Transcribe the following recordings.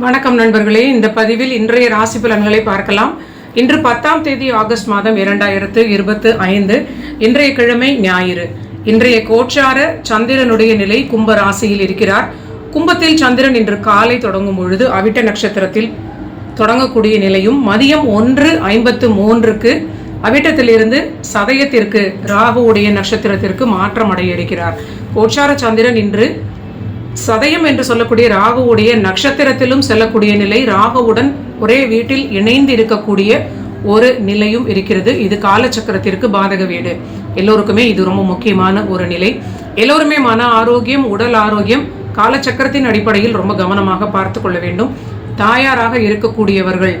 வணக்கம் நண்பர்களே. இந்த பதிவில் இன்றைய ராசி பலன்களை பார்க்கலாம். இன்று பத்தாம் தேதி ஆகஸ்ட் மாதம் இரண்டாயிரத்து இருபத்து ஐந்து. இன்றைய கிழமை ஞாயிறு. இன்றைய கோச்சார சந்திரனுடைய நிலை கும்ப ராசியில் இருக்கிறார். கும்பத்தில் சந்திரன் இன்று காலை தொடங்கும் பொழுது அவிட்ட நட்சத்திரத்தில் தொடங்கக்கூடிய நிலையும் மதியம் ஒன்று ஐம்பத்து மூன்றுக்கு அவிட்டத்திலிருந்து சதயத்திற்கு ராகுவுடைய நட்சத்திரத்திற்கு மாற்றம் அடைய இருக்கிறார் கோச்சார சந்திரன் இன்று சதயம் என்று சொல்லக்கூடிய ராகுவுடைய நட்சத்திரத்திலும் செல்லக்கூடிய நிலை ராகுவுடன் ஒரே வீட்டில் இணைந்து இருக்கக்கூடிய ஒரு நிலையும் இருக்கிறது. இது காலச்சக்கரத்திற்கு பாதக வீடு. எல்லோருக்குமே இது ரொம்ப முக்கியமான ஒரு நிலை. எல்லோருமே மன ஆரோக்கியம் உடல் ஆரோக்கியம் காலச்சக்கரத்தின் அடிப்படையில் ரொம்ப கவனமாக பார்த்து கொள்ள வேண்டும். தாயாராக இருக்கக்கூடியவர்கள்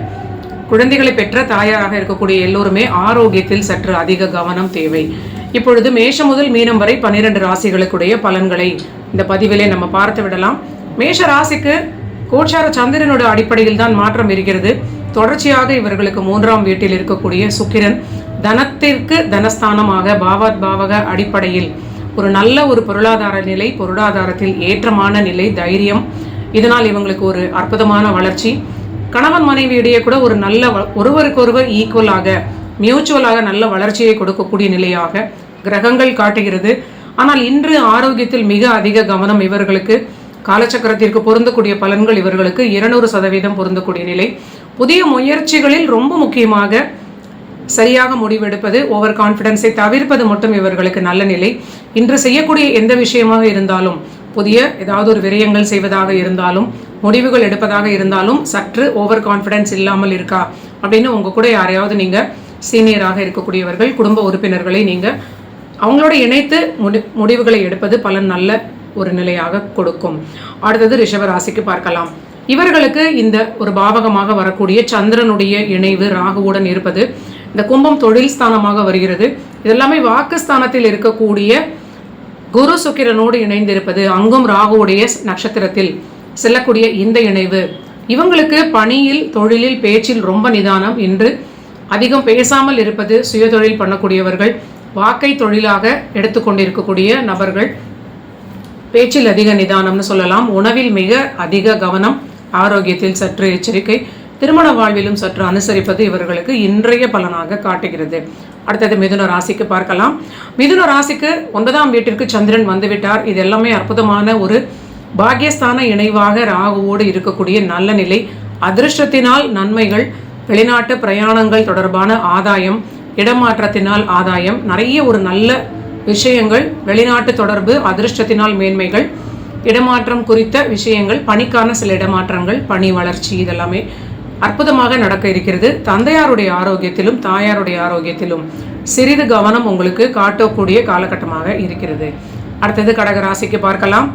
குழந்தைகளை பெற்ற தாயாராக இருக்கக்கூடிய எல்லோருமே ஆரோக்கியத்தில் சற்று அதிக கவனம் தேவை. இப்பொழுது மேஷம் முதல் மீனம் வரை பன்னிரண்டு ராசிகளுக்குடைய பலன்களை இந்த பதிவிலே நம்ம பார்த்து விடலாம். மேஷ ராசிக்கு கோச்சார சந்திரனோட அடிப்படையில் தான் மாற்றம் இருக்கிறது. தொடர்ச்சியாக இவர்களுக்கு மூன்றாம் வீட்டில் இருக்கக்கூடிய சுக்கிரன் தனத்திற்கு தனஸ்தானமாக பாவாத் பாவக அடிப்படையில் ஒரு நல்ல ஒரு பொருளாதார நிலை பொருளாதாரத்தில் ஏற்றமான நிலை தைரியம். இதனால் இவங்களுக்கு ஒரு அற்புதமான வளர்ச்சி. கணவன் மனைவியிடையே கூட ஒரு நல்ல வ- ஒருவருக்கொருவர் ஈக்குவலாக மியூச்சுவலாக நல்ல வளர்ச்சியை கொடுக்கக்கூடிய நிலையாக கிரகங்கள் காட்டுகிறது. ஆனால் இன்று ஆரோக்கியத்தில் மிக அதிக கவனம் இவர்களுக்கு. காலச்சக்கரத்திற்கு பொருந்தக்கூடிய பலன்கள் இவர்களுக்கு. இருநூறு சதவீதம் பொருந்தக்கூடிய நிலை. புதிய முயற்சிகளில் ரொம்ப முக்கியமாக சரியாக முடிவெடுப்பது ஓவர் கான்ஃபிடென்ஸை தவிர்ப்பது மட்டும் இவர்களுக்கு நல்ல நிலை. இன்று செய்யக்கூடிய எந்த விஷயமாக இருந்தாலும் புதிய ஏதாவது ஒரு விரயங்கள் செய்வதாக இருந்தாலும் முடிவுகள் எடுப்பதாக இருந்தாலும் சற்று ஓவர் கான்ஃபிடன்ஸ் இல்லாமல் இருக்கா? அப்படின்னு உங்க கூட யாரையாவது நீங்கள் சீனியராக இருக்கக்கூடியவர்கள் குடும்ப உறுப்பினர்களை நீங்கள் அவங்களோட இணைத்து முடி முடிவுகளை எடுப்பது பலன் நல்ல ஒரு நிலையாக கொடுக்கும். அடுத்தது ரிஷப ராசிக்கு பார்க்கலாம். இவர்களுக்கு இந்த ஒரு பாவகமாக வரக்கூடிய சந்திரனுடைய இணைவு ராகுவுடன் இருப்பது இந்த கும்பம் தொழில் ஸ்தானமாக வருகிறது. இதெல்லாமே வாக்குஸ்தானத்தில் இருக்கக்கூடிய குரு சுக்கிரனோடு இணைந்திருப்பது அங்கும் ராகுவுடைய நட்சத்திரத்தில் செல்லக்கூடிய இந்த இணைவு. இவங்களுக்கு பணியில் தொழிலில் பேச்சில் ரொம்ப நிதானம். இன்று அதிகம் பேசாமல் இருப்பது சுயதொழில் பண்ணக்கூடியவர்கள் வாக்கை தொழிலாக எடுத்துக்கொண்டிருக்கக்கூடிய நபர்கள். பேச்சில் அதிக நிதானம்னு சொல்லலாம். உணவில் மிக அதிக கவனம் ஆரோக்கியத்தில் சற்று எச்சரிக்கை திருமண வாழ்விலும் சற்று அனுசரிப்பது இவர்களுக்கு இன்றைய பலனாக காட்டுகிறது. அடுத்தது மிதுன ராசிக்கு பார்க்கலாம். மிதுன ராசிக்கு ஒன்பதாம் வீட்டிற்கு சந்திரன் வந்துவிட்டார். இது எல்லாமே அற்புதமான ஒரு பாகியஸ்தான இணைவாக ராகுவோடு இருக்கக்கூடிய நல்ல நிலை. அதிர்ஷ்டத்தினால் நன்மைகள் வெளிநாட்டு பிரயாணங்கள் தொடர்பான ஆதாயம் இடமாற்றத்தினால் ஆதாயம் நிறைய ஒரு நல்ல விஷயங்கள் வெளிநாட்டு தொடர்பு அதிர்ஷ்டத்தினால் மேன்மைகள் இடமாற்றம் குறித்த விஷயங்கள் பணிக்கான சில இடமாற்றங்கள் பணி வளர்ச்சி இதெல்லாமே அற்புதமாக நடக்க இருக்கிறது. தந்தையாருடைய ஆரோக்கியத்திலும் தாயாருடைய ஆரோக்கியத்திலும் சிறிது கவனம் உங்களுக்கு காட்டக்கூடிய காலகட்டமாக இருக்கிறது. அடுத்தது கடகராசிக்கு பார்க்கலாம்.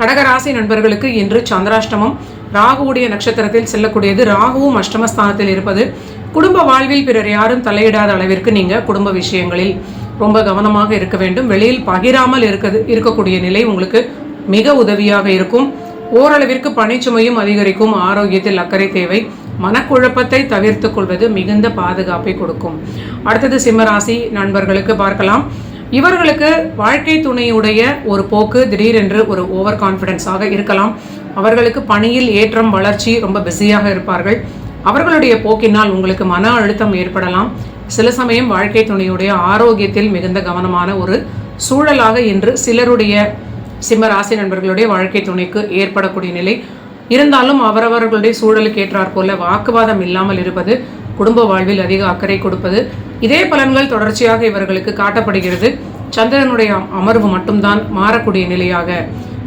கடகராசி நண்பர்களுக்கு இன்று சந்திராஷ்டமம். ராகுவுடைய நட்சத்திரத்தில் செல்லக்கூடியது. ராகுவும் அஷ்டமஸ்தானத்தில் இருப்பது. குடும்ப வாழ்வில் பிறர் யாரும் தலையிடாத அளவிற்கு நீங்க குடும்ப விஷயங்களில் ரொம்ப கவனமாக இருக்க வேண்டும். வெளியில் பகிராமல் இருக்கிறது இருக்கக்கூடிய நிலை உங்களுக்கு மிக உதவியாக இருக்கும். ஓரளவிற்கு பணிச்சுமையும் அதிகரிக்கும். ஆரோக்கியத்தில் அக்கறை தேவை. மனக்குழப்பத்தை தவிர்த்துக் கொள்வது மிகுந்த பாதுகாப்பை கொடுக்கும். அடுத்தது சிம்மராசி நண்பர்களுக்கு பார்க்கலாம். இவர்களுக்கு வாழ்க்கை துணையுடைய ஒரு போக்கு திடீரென்று ஒரு ஓவர் கான்ஃபிடென்ஸாக இருக்கலாம். அவர்களுக்கு பணியில் ஏற்றம் வளர்ச்சி ரொம்ப பிஸியாக இருப்பார்கள். அவர்களுடைய போக்கினால் உங்களுக்கு மன அழுத்தம் ஏற்படலாம். சில சமயம் வாழ்க்கை துணையுடைய ஆரோக்கியத்தில் மிகுந்த கவனமான ஒரு சூழலாக இன்று சிலருடைய சிம்ம ராசி நண்பர்களுடைய வாழ்க்கை துணைக்கு ஏற்படக்கூடிய நிலை. இருந்தாலும் அவரவர்களுடைய சூழலுக்கு ஏற்றாற் போல வாக்குவாதம் இல்லாமல் இருப்பது குடும்ப வாழ்வில் அதிக அக்கறை கொடுப்பது இதே பலன்கள் தொடர்ச்சியாக இவர்களுக்கு காட்டப்படுகிறது. சந்திரனுடைய அமர்வு மட்டும்தான் மாறக்கூடிய நிலையாக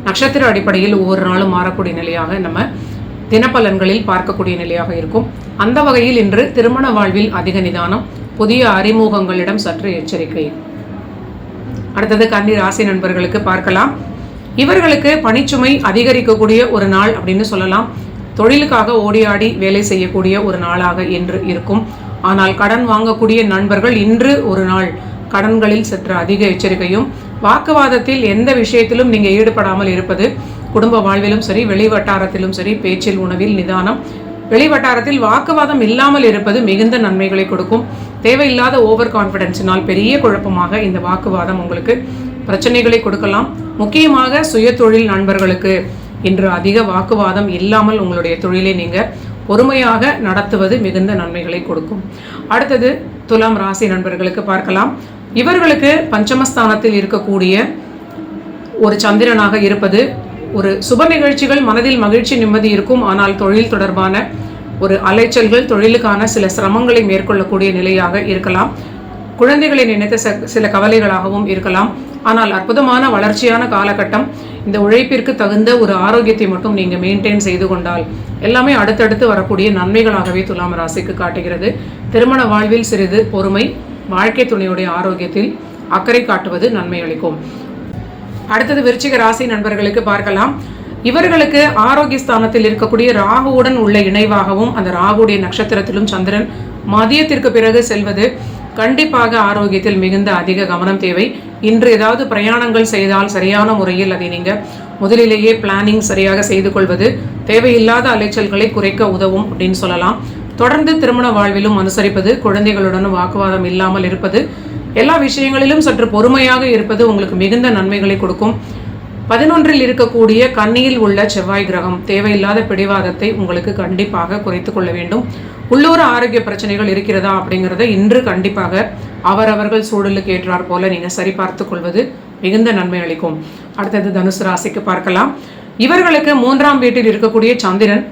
நட்சத்திர அடிப்படையில் ஒவ்வொரு நாளும் மாறக்கூடிய நிலையாக நம்ம தினப்பலன்களில் பார்க்கக்கூடிய நிலையாக இருக்கும். அந்த வகையில் இன்று திருமண வாழ்வில் அதிக நிதானம் புதிய அறிமுகங்களிடம் சற்று எச்சரிக்கை. அடுத்தது கன்னி ராசி நண்பர்களுக்கு பார்க்கலாம். இவர்களுக்கு பணிச்சுமை அதிகரிக்கக்கூடிய ஒரு நாள் அப்படின்னு சொல்லலாம். தொழிலுக்காக ஓடி ஆடி வேலை செய்யக்கூடிய ஒரு நாளாக இன்று இருக்கும். ஆனால் கடன் வாங்கக்கூடிய நண்பர்கள் இன்று ஒரு நாள் கடன்களில் சற்று அதிக எச்சரிக்கையும் வாக்குவாதத்தில் எந்த விஷயத்திலும் நீங்கள் ஈடுபடாமல் இருப்பது குடும்ப வாழ்விலும் சரி வெளி வட்டாரத்திலும் சரி பேச்சில் உணவில் நிதானம். வெளி வட்டாரத்தில் வாக்குவாதம் இல்லாமல் இருப்பது மிகுந்த நன்மைகளை கொடுக்கும். தேவையில்லாத ஓவர் கான்ஃபிடென்ஸினால் பெரிய குழப்பமாக இந்த வாக்குவாதம் உங்களுக்கு பிரச்சனைகளை கொடுக்கலாம். முக்கியமாக சுயதொழில் நண்பர்களுக்கு இன்று அதிக வாக்குவாதம் இல்லாமல் உங்களுடைய தொழிலை நீங்கள் பொறுமையாக நடத்துவது மிகுந்த நன்மைகளை கொடுக்கும். அடுத்தது துலாம் ராசி நண்பர்களுக்கு பார்க்கலாம். இவர்களுக்கு பஞ்சமஸ்தானத்தில் இருக்கக்கூடிய ஒரு சந்திரனாக இருப்பது ஒரு சுப நிகழ்ச்சிகள் மனதில் மகிழ்ச்சி நிம்மதி இருக்கும். ஆனால் தொழில் தொடர்பான ஒரு அலைச்சல்கள் தொழிலுக்கான சில சிரமங்களை மேற்கொள்ளக்கூடிய நிலையாக இருக்கலாம். குழந்தைகளை நினைத்த சில கவலைகளாகவும் இருக்கலாம். ஆனால் அற்புதமான வளர்ச்சியான காலகட்டம் இந்த உழைப்பிற்கு தகுந்த ஒரு ஆரோக்கியத்தை மட்டும் நீங்கள் மெயின்டைன் செய்து கொண்டால் எல்லாமே அடுத்தடுத்து வரக்கூடிய நன்மைகளாகவே துலாம் ராசிக்கு காட்டுகிறது. திருமண வாழ்வில் சிறிது பொறுமை வாழ்க்கை துணையுடைய ஆரோக்கியத்தில் அக்கறை காட்டுவது நன்மை அளிக்கும். அடுத்தது விருச்சிக ராசி நண்பர்களுக்கு பார்க்கலாம். இவர்களுக்கு ஆரோக்கிய ஸ்தானத்தில் இருக்கக்கூடிய ராகுவுடன் உள்ள இணைவாகவும் அந்த ராகுடைய நட்சத்திரத்திலும் சந்திரன் மதியத்திற்கு பிறகு செல்வது கண்டிப்பாக ஆரோக்கியத்தில் மிகுந்த அதிக கவனம் தேவை. இன்று ஏதாவது பிரயாணங்கள் செய்தால் சரியான முறையில் அதை நீங்கள் முதலிலேயே பிளானிங் சரியாக செய்து கொள்வது தேவையில்லாத அலைச்சல்களை குறைக்க உதவும் அப்படின்னு சொல்லலாம். தொடர்ந்து திருமண வாழ்விலும் அனுசரிப்பது குழந்தைகளுடனும் வாக்குவாதம் இல்லாமல் இருப்பது எல்லா விஷயங்களிலும் சற்று பொறுமையாக இருப்பது உங்களுக்கு மிகுந்த நன்மைகளை கொடுக்கும். பதினொன்றில் இருக்கக்கூடிய கண்ணியில் உள்ள செவ்வாய் கிரகம் தேவையில்லாத பிடிவாதத்தை உங்களுக்கு கண்டிப்பாக குறைத்து கொள்ள வேண்டும். உள்ளூர் ஆரோக்கிய பிரச்சனைகள் இருக்கிறதா அப்படிங்கிறத இன்று கண்டிப்பாக அவரவர்கள் சூழலுக்கு ஏற்றார் போல நீங்கள் சரிபார்த்து கொள்வது மிகுந்த நன்மை அளிக்கும். அடுத்தது தனுசு ராசிக்கு பார்க்கலாம். இவர்களுக்கு மூன்றாம் வீட்டில் இருக்கக்கூடிய சந்திரன்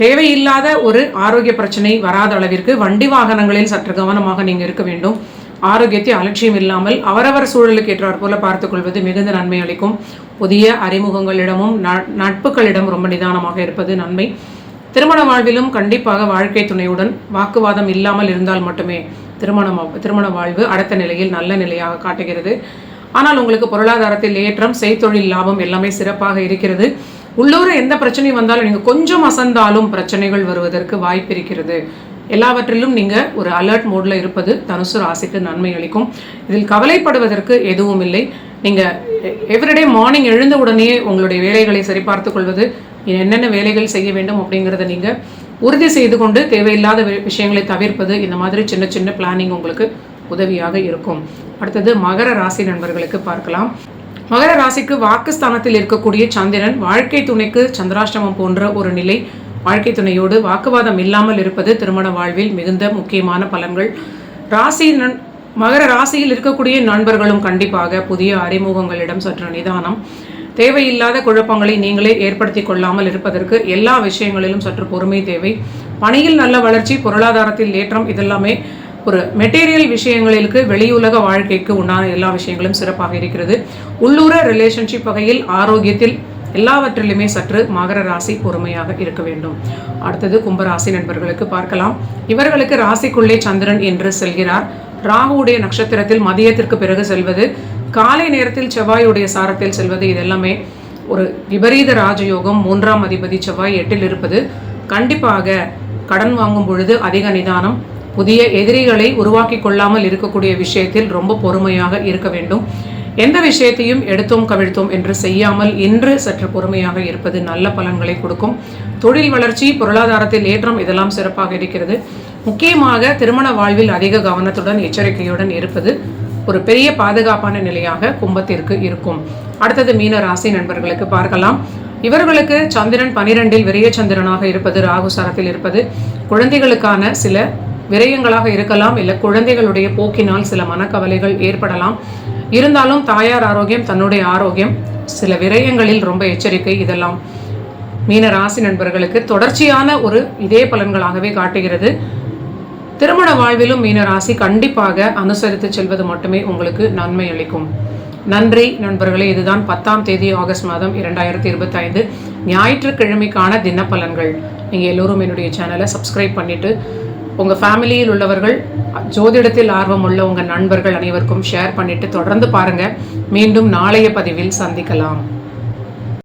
தேவையில்லாத ஒரு ஆரோக்கிய பிரச்சனை வராத அளவிற்கு வண்டி வாகனங்களில் சற்று கவனமாக நீங்கள் இருக்க வேண்டும். ஆரோக்கியத்தை அலட்சியம் இல்லாமல் அவரவர் சூழலுக்கு ஏற்றார் போல பார்த்துக்கொள்வது மிகுந்த நன்மை அளிக்கும். புதிய அறிமுகங்களிடமும் நட்புகளிடம் ரொம்ப நிதானமாக இருப்பது நன்மை. திருமண வாழ்விலும் கண்டிப்பாக வாழ்க்கை துணையுடன் வாக்குவாதம் இல்லாமல் இருந்தால் மட்டுமே திருமணம் திருமண வாழ்வு அடுத்த நிலையில் நல்ல நிலையாக காட்டுகிறது. ஆனால் உங்களுக்கு பொருளாதாரத்தில் ஏற்றம் செய்தொழில் லாபம் எல்லாமே சிறப்பாக இருக்கிறது. உள்ளூர எந்த பிரச்சனை வந்தாலும் நீங்கள் கொஞ்சம் அசந்தாலும் பிரச்சனைகள் வருவதற்கு வாய்ப்பு இருக்கிறது. எல்லாவற்றிலும் நீங்கள் ஒரு அலர்ட் மோடில் இருப்பது தனுசு ராசிக்கு நன்மை அளிக்கும். இதில் கவலைப்படுவதற்கு எதுவும் இல்லை. நீங்கள் எவ்ரிடே மார்னிங் எழுந்த உடனே உங்களுடைய வேலைகளை சரிபார்த்து கொள்வது என்னென்ன வேலைகள் செய்ய வேண்டும் அப்படிங்கிறத நீங்கள் உறுதி செய்து கொண்டு தேவையில்லாத விஷயங்களை தவிர்ப்பது இந்த மாதிரி சின்ன சின்ன பிளானிங் உங்களுக்கு உதவியாக இருக்கும். அடுத்தது மகர ராசி நண்பர்களுக்கு பார்க்கலாம். மகர ராசிக்கு வாக்குஸ்தானத்தில் இருக்கக்கூடிய சந்திரன் வாழ்க்கை துணைக்கு சந்திராஷ்டமம் போன்ற ஒரு நிலை வாழ்க்கை துணையோடு வாக்குவாதம் இல்லாமல் இருப்பது திருமண வாழ்வில் மிகுந்த முக்கியமான பலன்கள். ராசி மகர ராசியில் இருக்கக்கூடிய நண்பர்களும் கண்டிப்பாக புதிய அறிமுகங்களிடம் சற்று நிதானம். தேவையில்லாத குழப்பங்களை நீங்களே ஏற்படுத்தி கொள்ளாமல் இருப்பதற்கு எல்லா விஷயங்களிலும் சற்று பொறுமை தேவை. பணியில் நல்ல வளர்ச்சி பொருளாதாரத்தில் ஏற்றம் இதெல்லாமே ஒரு மெட்டீரியல் விஷயங்களுக்கு வெளியுலக வாழ்க்கைக்கு உண்டான எல்லா விஷயங்களும் சிறப்பாக இருக்கிறது. உள்ளூர ரிலேஷன்ஷிப் வகையில் ஆரோக்கியத்தில் எல்லாவற்றிலுமே சற்று மகர ராசி பொறுமையாக இருக்க வேண்டும். அடுத்தது கும்பராசி நண்பர்களுக்கு பார்க்கலாம். இவர்களுக்கு ராசிக்குள்ளே சந்திரன் என்று செல்கிறார். ராகுவுடைய நட்சத்திரத்தில் மதியத்திற்கு பிறகு செல்வது காலை நேரத்தில் செவ்வாயுடைய சாரத்தில் செல்வது இதெல்லாமே ஒரு விபரீத ராஜயோகம். மூன்றாம் அதிபதி செவ்வாய் எட்டில் இருப்பது. கண்டிப்பாக கடன் வாங்கும் பொழுது அதிக நிதானம் புதிய எதிரிகளை உருவாக்கி கொள்ளாமல் இருக்கக்கூடிய விஷயத்தில் ரொம்ப பொறுமையாக இருக்க வேண்டும். எந்த விஷயத்தையும் எடுத்தோம் கவிழ்த்தோம் என்று செய்யாமல் இன்று சற்று பொறுமையாக இருப்பது நல்ல பலன்களை கொடுக்கும். தொழில் வளர்ச்சி பொருளாதாரத்தில் ஏற்றம் இதெல்லாம் சிறப்பாக இருக்கிறது. முக்கியமாக திருமண வாழ்வில் அதிக கவனத்துடன் எச்சரிக்கையுடன் இருப்பது ஒரு பெரிய பாதுகாப்பான நிலையாக கும்பத்திற்கு இருக்கும். அடுத்தது மீன ராசி நண்பர்களுக்கு பார்க்கலாம். இவர்களுக்கு சந்திரன் பனிரெண்டில் விரைய சந்திரனாக இருப்பது ராகு சரத்தில் இருப்பது. குழந்தைகளுக்கான சில விரயங்களாக இருக்கலாம். இல்லை குழந்தைகளுடைய போக்கினால் சில மனக்கவலைகள் ஏற்படலாம். இருந்தாலும் தாயார் ஆரோக்கியம் தன்னுடைய ஆரோக்கியம் சில விரயங்களில் ரொம்ப எச்சரிக்கை இதெல்லாம். மீன ராசி நண்பர்களுக்கு தொடர்ச்சியான ஒரு இதே பலன்களாகவே காட்டுகிறது. திருமண வாழ்விலும் மீன ராசி கண்டிப்பாக அனுசரித்து செல்வது மட்டுமே உங்களுக்கு நன்மை அளிக்கும். நன்றி நண்பர்களே இதுதான் பத்தாம் தேதி ஆகஸ்ட் மாதம் இரண்டாயிரத்தி இருபத்தி ஐந்து ஞாயிற்றுக்கிழமைக்கான தினப்பலன்கள். நீங்கள் எல்லோரும் என்னுடைய சேனலை சப்ஸ்கிரைப் பண்ணிவிட்டு உங்கள் ஃபேமிலியில் உள்ளவர்கள் ஜோதிடத்தில் ஆர்வம் உள்ள உங்கள் நண்பர்கள் அனைவருக்கும் ஷேர் பண்ணிவிட்டு தொடர்ந்து பாருங்கள் மீண்டும் நாளைய பதிவில் சந்திக்கலாம்.